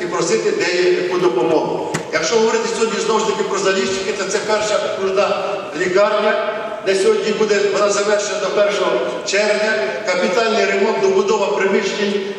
і просити деяку допомогу. Якщо говорити сьогодні знову ж таки про заліщики, то це перша окружна лікарня, де сьогодні буде вона завершена до 1 червня, капітальний ремонт, добудова приміщень,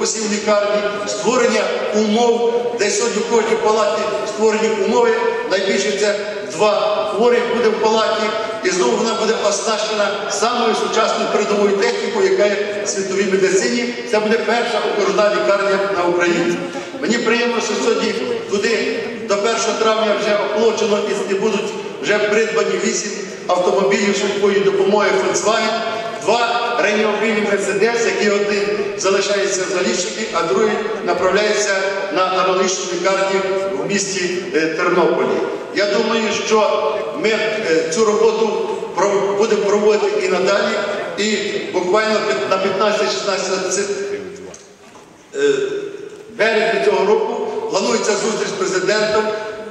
корпусів лікарні, створення умов, де сьогодні в кожній палаті створені умови. Найбільше це два хворих буде в палаті, і знову вона буде оснащена самою сучасною передовою технікою, яка є в світовій медицині. Це буде перша окружна лікарня на Україні. Мені приємно, що сьогодні туди до 1 травня вже оплачено і будуть вже придбані вісім автомобілів швидкої допомоги Volkswagen, два реанімобілі Мерседес, які один залишається в Заліщині, а другий направляється на аналогічну лікарню в місті е, Тернополі. Я думаю, що ми е, цю роботу будемо проводити і надалі, і буквально на 15-16 е, березня цього року планується зустріч з президентом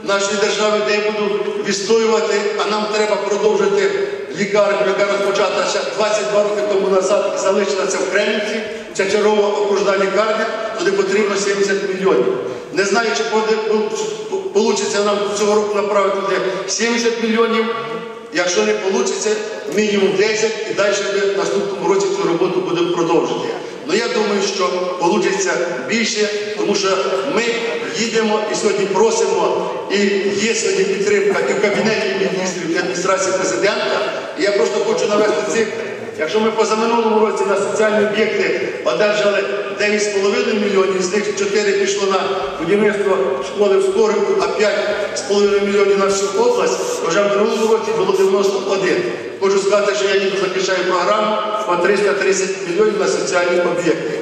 нашої держави, де я буду відстоювати, а нам треба продовжити лікарню, яка розпочата 22 роки тому назад і залишилася в Кремлівці. Це чергова окружна лікарня, туди потрібно 70 мільйонів. Не знаю, чи вийде нам цього року направити туди 70 мільйонів. Якщо не вийде, мінімум 10 і далі ми в наступному році цю роботу будемо продовжити. Ну я думаю, що вийде більше, тому що ми їдемо і сьогодні просимо, і є сьогодні підтримка і в кабінеті міністрів, і адміністрації президента. Я просто хочу навести цифри. Якщо ми позаминулому році на соціальні об'єкти одержали 9,5 мільйонів, з них 4 пішло на будівництво школи в Скоринку, а 5,5 мільйонів на всю область, вже в другому році було 91. Хочу сказати, що я їду захищаю програму по 330 мільйонів на соціальні об'єкти.